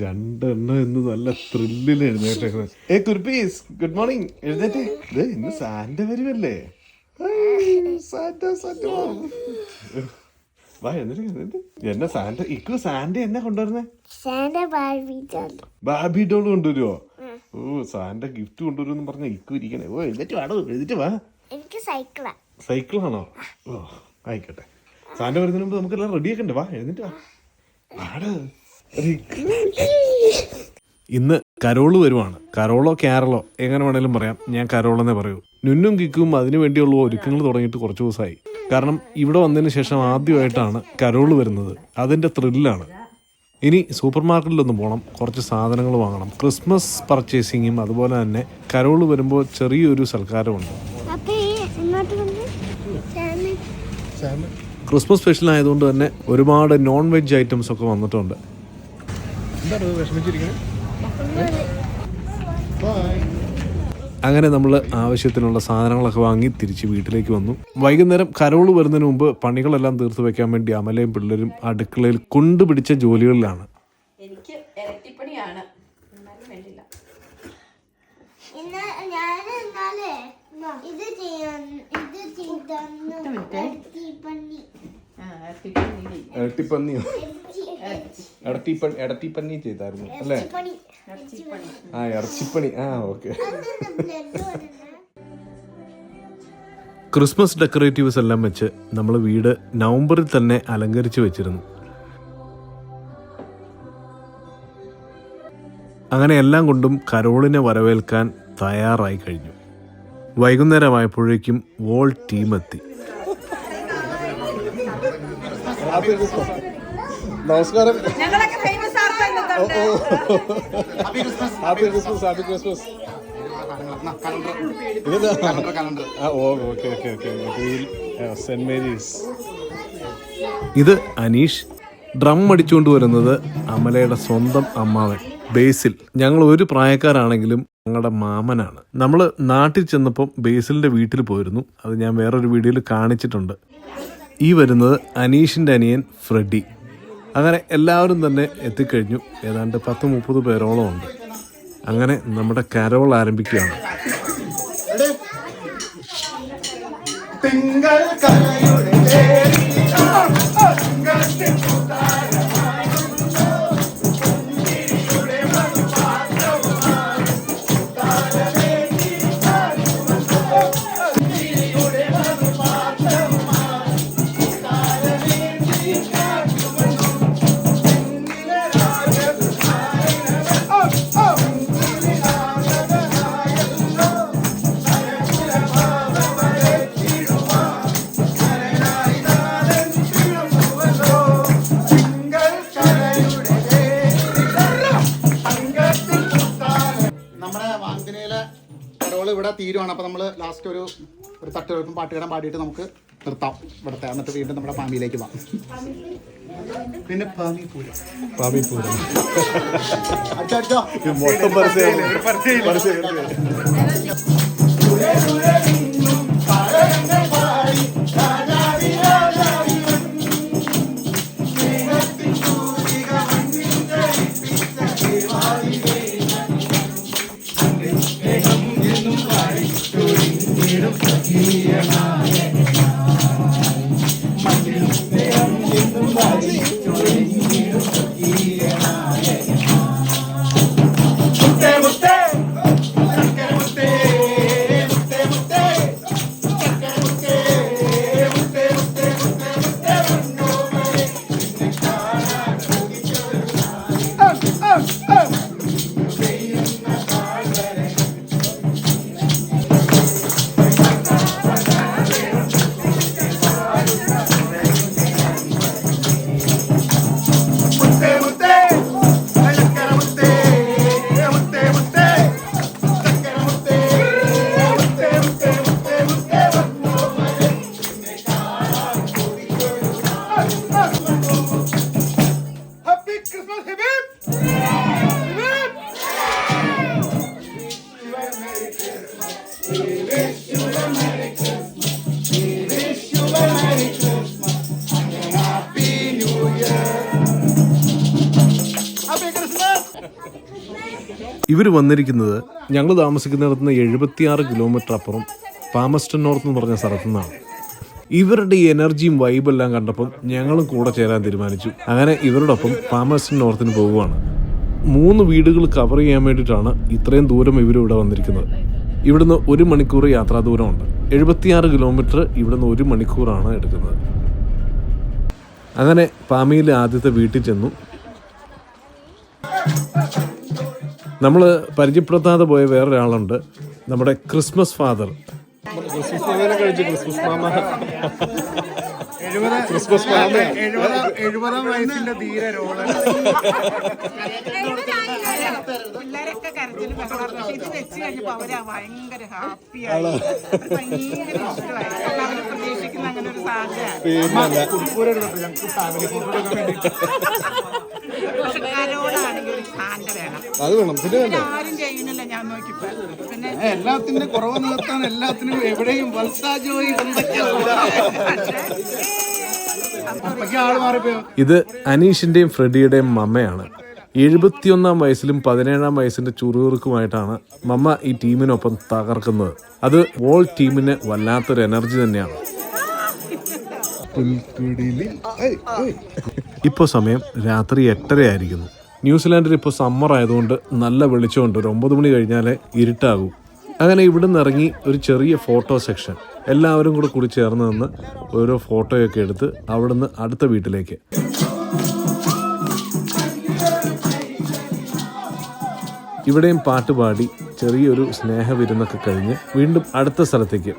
രണ്ടെണ്ണം എന്ന് നല്ല ത്രില്ലിൽ എഴുന്നേറ്റേക്കുന്നത് ഏ കുർപ്പീസ് ഗുഡ് മോർണിംഗ് എഴുന്നേറ്റ്. ദേ ഇന്ന് സാന്റ വരുമല്ലേ വാ. എഴുന്നേറ്റ് എന്നെ സാന്റ ഇക്കു സാന്റ എന്നെ കൊണ്ടുവരുന്നേ? ബാബി ഡോൾ കൊണ്ടുവരുവോ? ഓ സാന്റ ഗിഫ്റ്റ് കൊണ്ടുവരുമെന്ന് പറഞ്ഞ ഇക്കു ഇരിക്കണേ. ഓ എഴുന്നേറ്റ് വാടോ എഴുന്നേറ്റ് വാ. എനിക്ക് സൈക്കിളാ. സൈക്കിളാണോ? ഓ ആയിക്കോട്ടെ. സാന്റ വരുന്നതിന് മുമ്പ് നമുക്കെല്ലാം റെഡി ആക്കണ്ടേ? വാ എഴുന്നേറ്റ് വാ. വാടാ. ഇന്ന് കരോൾ വരുവാണ്. കരോളോ കേരളോ എങ്ങനെ വേണേലും പറയാം. ഞാൻ കരോളെന്നേ പറയൂ. നുന്നും കിക്കും അതിനു വേണ്ടിയുള്ള ഒരുക്കങ്ങൾ തുടങ്ങിയിട്ട് കുറച്ച് ദിവസമായി. കാരണം ഇവിടെ വന്നതിന് ശേഷം ആദ്യമായിട്ടാണ് കരോൾ വരുന്നത്. അതിന്റെ ത്രില്ലാണ് ഇനി സൂപ്പർ മാർക്കറ്റിലൊന്ന് പോകണം. കുറച്ച് സാധനങ്ങൾ വാങ്ങണം. ക്രിസ്മസ് പർച്ചേസിങ്ങും അതുപോലെ തന്നെ കരോൾ വരുമ്പോൾ ചെറിയൊരു സൽക്കാരമുണ്ട്. ക്രിസ്മസ് സ്പെഷ്യൽ ആയതുകൊണ്ട് തന്നെ ഒരുപാട് നോൺ വെജ് ഐറ്റംസ് ഒക്കെ വന്നിട്ടുണ്ട്. അങ്ങനെ നമ്മൾ ആവശ്യത്തിനുള്ള സാധനങ്ങളൊക്കെ വാങ്ങി തിരിച്ച് വീട്ടിലേക്ക് വന്നു. വൈകുന്നേരം കരോൾ വരുന്നതിന് മുമ്പ് പണികളെല്ലാം തീർത്തു വെക്കാൻ വേണ്ടി അമലയും പിള്ളേരും അടുക്കളയിൽ കൊണ്ടുപിടിച്ച ജോലികളിലാണ്. എനിക്ക് ഇരട്ടിപ്പണിയാണ്. എന്നാലും ഇടത്തിപ്പണി ഇടത്തിപ്പന്നി ചെയ്തായിരുന്നു അല്ലേ? ആ ഇറച്ചിപ്പണി. ആ ഓക്കെ. ക്രിസ്മസ് ഡെക്കറേറ്റീവ്സ് എല്ലാം വെച്ച് നമ്മൾ വീട് നവംബറിൽ തന്നെ അലങ്കരിച്ച് വെച്ചിരുന്നു. അങ്ങനെ എല്ലാം കൊണ്ടും കരോളിനെ വരവേൽക്കാൻ തയ്യാറായി കഴിഞ്ഞു. വൈകുന്നേരമായപ്പോഴേക്കും വോൾ ടീം എത്തി നമസ്കാരം. Happy Christmas happy Christmas Saint Mary's ഇത് അനീഷ്. ഡ്രം അടിച്ചുകൊണ്ട് വരുന്നത് അമലയുടെ സ്വന്തം അമ്മാവൻ. ബേസിൽ. ഞങ്ങൾ ഒരു പ്രായക്കാരാണെങ്കിലും ഞങ്ങളുടെ മാമനാണ്. നമ്മൾ നാട്ടിൽ ചെന്നപ്പം ബേസിലിന്റെ വീട്ടിൽ പോയിരുന്നു. അത് ഞാൻ വേറൊരു വീഡിയോയിൽ കാണിച്ചിട്ടുണ്ട്. ഈ വരുന്നത് അനീഷിന്റെ അനിയൻ ഫ്രെഡി. അങ്ങനെ എല്ലാവരും തന്നെ എത്തിക്കഴിഞ്ഞു. ഏതാണ്ട് പത്ത് മുപ്പത് പേരോളം ഉണ്ട്. അങ്ങനെ നമ്മുടെ കരോൾ ആരംഭിക്കുകയാണ്. തിങ്കൾ കലയുടെ റോൾ ഇവിടെ തീരുവാണ്. അപ്പൊ നമ്മൾ ലാസ്റ്റ് ഒരു ഒരു തട്ടുകൾക്കും പാട്ടുകാരൻ പാടിയിട്ട് നമുക്ക് നിർത്താം. ഇവിടുത്തെ എന്നിട്ട് വീണ്ടും നമ്മുടെ ഫാമിലിയിലേക്ക് പോവാം പിന്നെ ഫാമി പൂരം പാപിപ്പൂരം അടിച്ചോ, അടിച്ചോ. മൊത്തം പരസ്യം മുത്തേ, മുത്തേ, ചക്കര ഇവർ വന്നിരിക്കുന്നത് ഞങ്ങൾ താമസിക്കുന്നിടത്ത് നിന്ന് എഴുപത്തിയാറ് കിലോമീറ്റർ അപ്പുറം പാമസ്റ്റൺ നോർത്ത് എന്ന് പറഞ്ഞ സ്ഥലത്തു നിന്നാണ്. ഇവരുടെ ഈ എനർജിയും വൈബെല്ലാം കണ്ടപ്പം ഞങ്ങളും കൂടെ ചേരാൻ തീരുമാനിച്ചു. അങ്ങനെ ഇവരോടൊപ്പം പാമസ്റ്റൺ നോർത്തിന് പോവുകയാണ്. മൂന്ന് വീടുകൾ കവർ ചെയ്യാൻ വേണ്ടിയിട്ടാണ് ഇത്രയും ദൂരം ഇവരിവിടെ വന്നിരിക്കുന്നത്. ഇവിടുന്ന് ഒരു മണിക്കൂർ യാത്രാ ദൂരമുണ്ട്. എഴുപത്തിയാറ് കിലോമീറ്റർ ഇവിടുന്ന് ഒരു മണിക്കൂറാണ് എടുക്കുന്നത്. അങ്ങനെ പാമിയിലെ ആദ്യത്തെ വീട്ടിൽ ചെന്നു. നമ്മൾ പരിചയപ്പെടുത്താതെ പോയ വേറൊരാളുണ്ട്. നമ്മുടെ ക്രിസ്മസ് ഫാദർ. ക്രിസ്മസ് എഴുപതാം വയസ്സിന്റെ ധീര റോൾ പിള്ളേരൊക്കെ കരച്ചിൽ പക്ഷെ ഇത് വെച്ച് കഴിഞ്ഞപ്പോ അവരാ ഭയങ്കര ഹാപ്പിയായി ഭയങ്കര ഇഷ്ടമായി കാരണം അവർ പ്രതീക്ഷിക്കുന്ന അങ്ങനെ ഒരു സാധ്യത ഞങ്ങൾക്ക് ഫാമിലി ഫോട്ടോ അത് വേണം. പിന്നെ ഇത് ആരും ചെയ്യുന്നില്ല ഞാൻ നോക്കിപ്പോ. പിന്നെ എല്ലാത്തിന്റെ കുറവ് നിർത്താൻ എല്ലാത്തിനും എവിടെയും വത്സാജോയി ഇത് അനീഷിന്റെയും ഫ്രെഡിയുടെയും മമ്മയാണ്. എഴുപത്തിയൊന്നാം വയസ്സിലും പതിനേഴാം വയസ്സിന്റെ ചുറുകുറുക്കുമായിട്ടാണ് മമ്മ ഈ ടീമിനൊപ്പം തകർക്കുന്നത്. അത് ഓൾ ടീമിന് വല്ലാത്തൊരു എനർജി തന്നെയാണ്. ഇപ്പോൾ സമയം രാത്രി എട്ടര ആയിരിക്കുന്നു ന്യൂസിലാൻഡിൽ ഇപ്പോൾ സമ്മർ ആയതുകൊണ്ട് നല്ല വെളിച്ചമുണ്ട്. ഒരു ഒമ്പത് മണി കഴിഞ്ഞാലേ ഇരുട്ടാകും. അങ്ങനെ ഇവിടുന്ന് ഇറങ്ങി ഒരു ചെറിയ ഫോട്ടോ സെക്ഷൻ എല്ലാവരും കൂടെ കൂടി ചേർന്ന് നിന്ന് ഓരോ ഫോട്ടോയൊക്കെ എടുത്ത് അവിടുന്ന് അടുത്ത വീട്ടിലേക്ക്. ഇവിടെയും പാട്ട് പാടി ചെറിയൊരു സ്നേഹവിരുന്നൊക്കെ കഴിഞ്ഞ് വീണ്ടും അടുത്ത സ്ഥലത്തേക്ക്.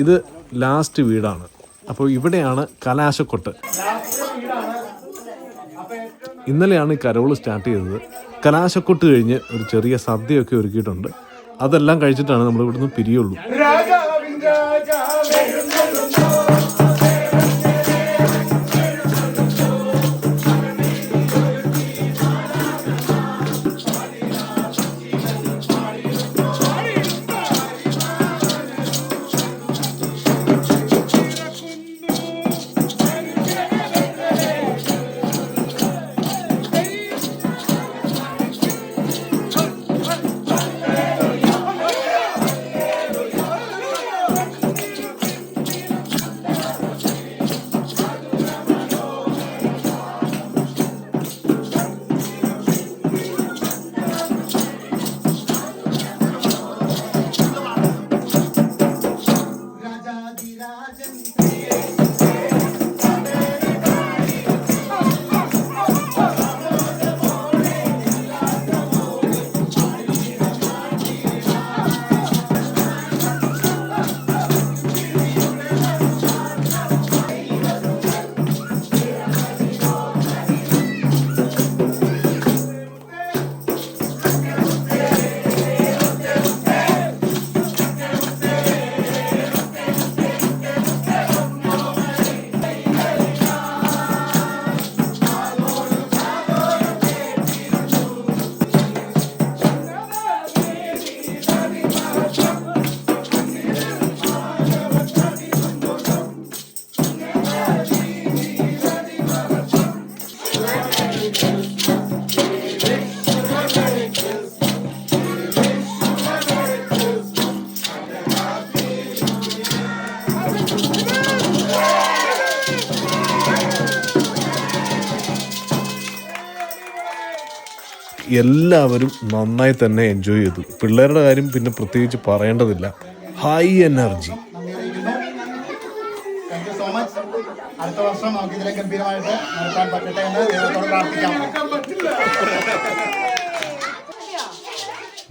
ഇത് ലാസ്റ്റ് വീടാണ്. അപ്പോൾ ഇവിടെയാണ് കലാശക്കൊട്ട്. ഇന്നലെയാണ് ഈ കരോൾ സ്റ്റാർട്ട് ചെയ്തത്. കലാശക്കൊട്ട് കഴിഞ്ഞ് ഒരു ചെറിയ സദ്യയൊക്കെ ഒരുക്കിയിട്ടുണ്ട്. അതെല്ലാം കഴിച്ചിട്ടാണ് നമ്മൾ ഇവിടുന്ന് പിരിയുള്ളൂ എല്ലാവരും നന്നായി തന്നെ എൻജോയ് ചെയ്തു. പിള്ളേരുടെ കാര്യം പിന്നെ പ്രത്യേകിച്ച് പറയേണ്ടതില്ല. ഹൈ എനർജി അടുത്ത വർഷം നമുക്ക് ഇതിനെ ഗംഭീരമായിട്ട് നടത്താൻ പറ്റട്ടെ എന്ന് ദൈവത്തോട് പ്രാർത്ഥിക്കാം.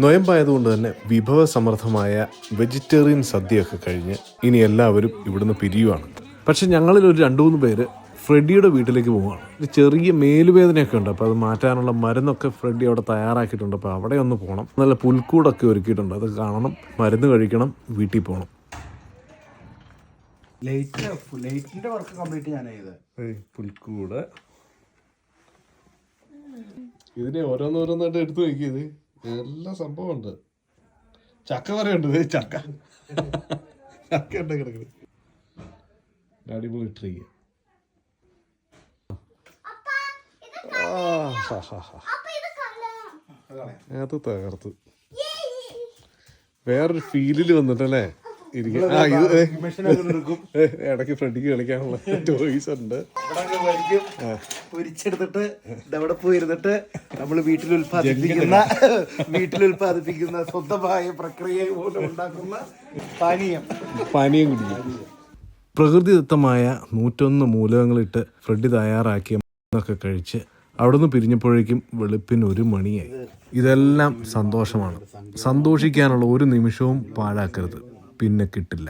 നൊയമ്പായതുകൊണ്ട് തന്നെ വിഭവസമൃദ്ധമായ വെജിറ്റേറിയൻ സദ്യയൊക്കെ കഴിഞ്ഞ് ഇനി എല്ലാവരും ഇവിടുന്ന് പിരിയുവാണ്. പക്ഷെ ഞങ്ങളിൽ ഒരു രണ്ടു മൂന്ന് പേര് ഫ്രെഡിയുടെ വീട്ടിലേക്ക് പോവുകയാണ് ഒരു ചെറിയ മേലുവേദനയൊക്കെ ഉണ്ട്. അപ്പോൾ അത് മാറ്റാനുള്ള മരുന്നൊക്കെ ഫ്രെഡി അവിടെ തയ്യാറാക്കിയിട്ടുണ്ട്. അപ്പോൾ അവിടെ ഒന്ന് പോകണം നല്ല പുൽക്കൂടൊക്കെ ഒരുക്കിയിട്ടുണ്ട്. അത് കാണണം. മരുന്ന് കഴിക്കണം. വീട്ടിൽ പോകണം ലൈറ്റിന്റെ വർക്ക് കംപ്ലീറ്റ് ഞാൻ പുൽക്കൂട്. ഇതിനെ ഓരോന്നോരോന്നായിട്ട് എടുത്തു നോക്കിയത് എല്ലാ സംഭവമുണ്ട്. ചക്ക പറയുണ്ട് ദേ ചക്ക. ചക്ക ഉണ്ട് കിടക്കുന്നത് അടിപൊളി ട്രീ ആ, ഹാ, ഹാ, ഹാ. അപ്പൊ ഇത് കളയാം അത് തകർത്ത്. വേറൊരു ഫീലിൽ വന്നിട്ടല്ലേ? ഇടയ്ക്ക് ഫ്രണ്ടിക്ക് കളിക്കാനുള്ള ടോയ്സ് ഉണ്ട്. പൊരിച്ചെടുത്തിട്ട് അവിടെ പോയിരുന്നിട്ട് നമ്മൾ വീട്ടിൽ ഉൽപ്പാദിപ്പിക്കുന്ന വീട്ടിൽ ഉൽപ്പാദിപ്പിക്കുന്ന സ്വന്തമായ പ്രക്രിയ പോലെ ഉണ്ടാക്കുന്ന പാനീയം. പാനീയം കുടിക്കും. പ്രകൃതിദത്തമായ നൂറ്റൊന്ന് മൂലകങ്ങളിട്ട് ഫ്രെഡി തയ്യാറാക്കിയ ഒക്കെ കഴിച്ച് അവിടുന്ന് പിരിഞ്ഞപ്പോഴേക്കും വെളുപ്പിന് ഒരു മണിയായി. ഇതെല്ലാം സന്തോഷമാണ്. സന്തോഷിക്കാനുള്ള ഒരു നിമിഷവും പാഴാക്കരുത്. പിന്നെ കിട്ടില്ല.